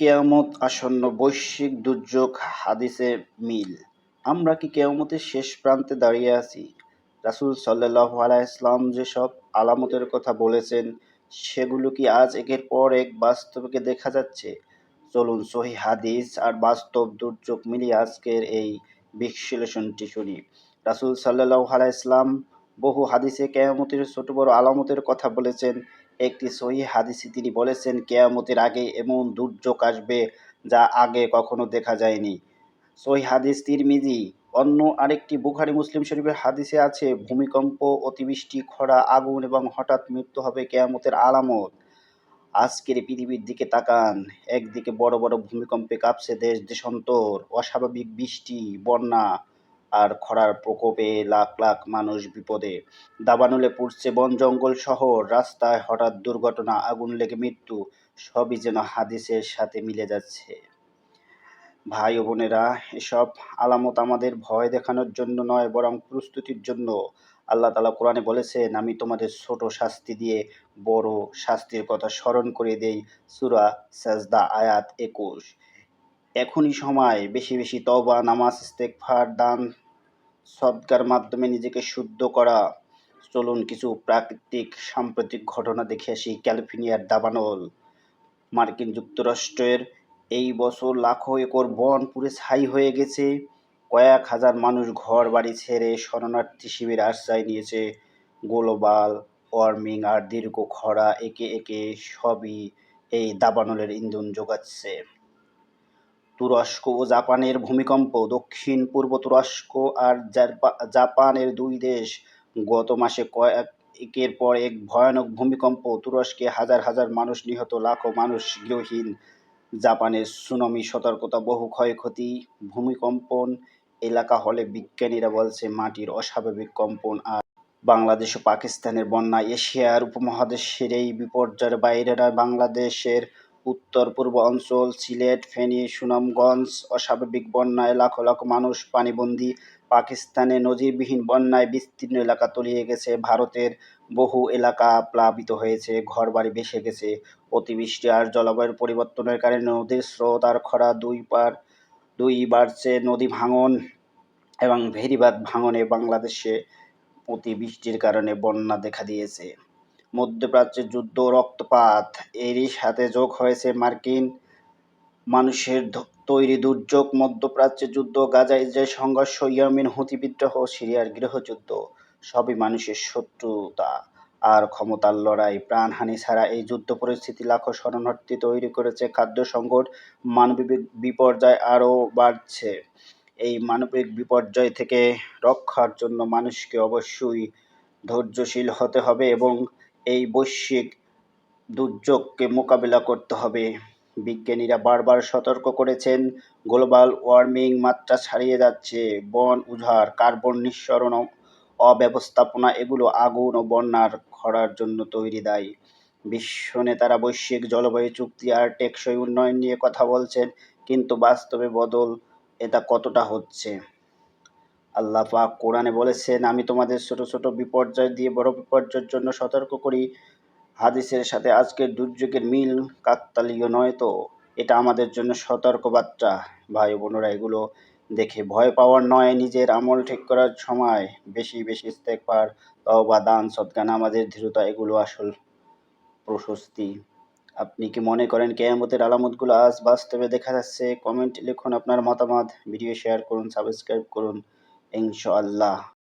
কেয়ামত আসন্ন বৈশ্বিক দুর্যোগ হাদিসে মিল। আমরা কি কেয়ামতের শেষ প্রান্তে দাঁড়িয়ে আছি? রাসূল সাল্লাল্লাহু আলাইহি ইসলাম যেসব আলামতের কথা বলেছেন, সেগুলো কি আজ একের পর এক বাস্তবকে দেখা যাচ্ছে? চলুন সহি হাদিস আর বাস্তব দুর্যোগ মিলিয়ে আজকের এই বিশ্লেষণটি শুনি। রাসূল সাল্লাল্লাহু আলাইহি ইসলাম বহু হাদিসে কেয়ামতের ছোট বড় আলামতের কথা বলেছেন একটি সহি হাদিসে তিনি বলেছেন, কেয়ামতের আগে এমন দুর্যোগ আসবে যা আগে কখনো দেখা যায়নি। সহি হাদিস তিরমিজি, অন্য আরেকটি বুখারি মুসলিম শরীফের হাদিসে আছে, ভূমিকম্প, অতিবৃষ্টি, খরা, আগুন এবং হঠাৎ মৃত্যু হবে কেয়ামতের আলামত। আজকের পৃথিবীর দিকে তাকান, একদিকে বড় বড় ভূমিকম্পে কাঁপছে দেশ দেশান্তর অস্বাভাবিক বৃষ্টি, বন্যা আর খরার প্রকোপে লাখ লাখ মানুষ বিপদে। দাবানলে পড়ছে বন জঙ্গল শহর রাস্তায় হঠাৎ দুর্ঘটনা, আগুন লেগে মৃত্যু, সবই যেন হাদিসের সাথে মিলে যাচ্ছে। ভাই ও বোনেরা, এসব আলামত আমাদের ভয় দেখানোর জন্য নয়, বরং প্রস্তুতির জন্য। আল্লাহ তালা কোরআনে বলেছেন, আমি তোমাদের ছোট শাস্তি দিয়ে বড় শাস্তির কথা স্মরণ করে দেই। সুরা সাজদা আয়াত একুশ। এখনই সময়। বেশি বেশি তবা নামাজ ইস্তেকফার দান সদকার মাধ্যমে নিজেকে শুদ্ধ করা। চলুন কিছু প্রাকৃতিক, সাম্প্রতিক ঘটনা দেখে আসি। ক্যালিফোর্নিয়ার দাবানল, মার্কিন যুক্তরাষ্ট্রের। এই বছর লাখো একর বন পুরে ছাই হয়ে গেছে। কয়েক হাজার মানুষ ঘর বাড়ি ছেড়ে শরণার্থী শিবির আশ্রয় নিয়েছে। গ্লোবাল ওয়ার্মিং আর দীর্ঘ খরা একে একে সবই এই দাবানলের ইন্ধন যোগাচ্ছে। তুরস্ক ও জাপানের ভূমিকম্প, দক্ষিণ, পূর্ব তুরস্ক আর জাপানের দুই দেশ গত মাসে কয়েক, একের পর এক ভয়ানক ভূমিকম্প। তুরস্কে হাজার হাজার মানুষ নিহত, লাখো মানুষ গৃহহীন। জাপানের সুনামি সতর্কতা, বহু ক্ষয়ক্ষতি, ভূমিকম্পন এলাকা হলে বিজ্ঞানীরা বলছে মাটির অস্বাভাবিক কম্পন আর বাংলাদেশ ও পাকিস্তানের বন্যা এশিয়ার উপমহাদেশের এই বিপর্যয়ের বাইরে নয়, বাংলাদেশের উত্তর পূর্ব অঞ্চল, সিলেট, ফেনী, সুনামগঞ্জ, অস্বাভাবিক বন্যায় লাখো লাখো মানুষ পানিবন্দী। পাকিস্তানে নজিরবিহীন বন্যায় বিস্তীর্ণ এলাকা তলিয়ে গেছে। ভারতের বহু এলাকা প্লাবিত হয়েছে, ঘরবাড়ি ভেসে গেছে। অতিবৃষ্টি আর জলবায়ুর পরিবর্তনের কারণে নদীর স্রোত আর খরা দুই পার, দুই বাড়ছে। নদী ভাঙন এবং ভেরিবাদ ভাঙনে বাংলাদেশে অতিবৃষ্টির কারণে বন্যা দেখা দিয়েছে। মধ্যপ্রাচ্যের যুদ্ধ রক্তপাত। এরই সাথে যোগ হয়েছে মার্কিন মানুষের তৈরি দুর্যোগ। মধ্যপ্রাচ্যের যুদ্ধ গাজা ইসরায়েল সংঘর্ষ, ইয়ামিন হুতি বিদ্রোহ, সিরিয়ার গৃহযুদ্ধ, সবই মানুষের শত্রুতা। আর ক্ষমতার লড়াই, প্রাণহানি ছাড়া এই যুদ্ধ পরিস্থিতি লাখো শরণার্থী তৈরি করেছে। খাদ্য সংকট, মানবিক বিপর্যয় আরও বাড়ছে। এই মানবিক বিপর্যয় থেকে রক্ষার জন্য মানুষকে অবশ্যই ধৈর্যশীল হতে হবে এবং এই বৈশ্বিক দুর্যোগকে মোকাবিলা করতে হবে। বিজ্ঞানীরা বারবার সতর্ক করেছেন, গ্লোবাল ওয়ার্মিং মাত্রা ছাড়িয়ে যাচ্ছে, বন উজাড়, কার্বন নিঃসরণ অব্যবস্থাপনা এগুলো আগুন ও বন্যার খরার জন্য তৈরি দায়ী। বিশ্ব নেতারা বৈশ্বিক জলবায়ু চুক্তি আর টেকসই উন্নয়ন নিয়ে কথা বলছেন, কিন্তু বাস্তবে বদল এটা কতটা হচ্ছে? আল্লাহ পাক কোরআনে বলেছেন, আমি তোমাদের ছোট ছোট বিপর্যয় দিয়ে বড় বিপর্যয়ের জন্য সতর্ক করি। হাদিসের সাথে আজকের দুর্যোগের মিল কাকতালীয় নয় তো। এটা আমাদের জন্য সতর্ক বার্তা। ভাই বোনেরা, এগুলো দেখে ভয় পাওয়ার নয়। নিজের আমল ঠিক করার সময় বেশি বেশি ইস্তেকবার তওবা, দান, সদকা, নামাজের ধীরতা, এগুলো আসল প্রশস্তি। আপনি কি মনে করেন কেয়ামতের আলামতগুলো আজ বাস্তবে দেখা যাচ্ছে? কমেন্ট লিখুন আপনার মতামত। ভিডিও শেয়ার করুন, সাবস্ক্রাইব করুন। Insyaallah.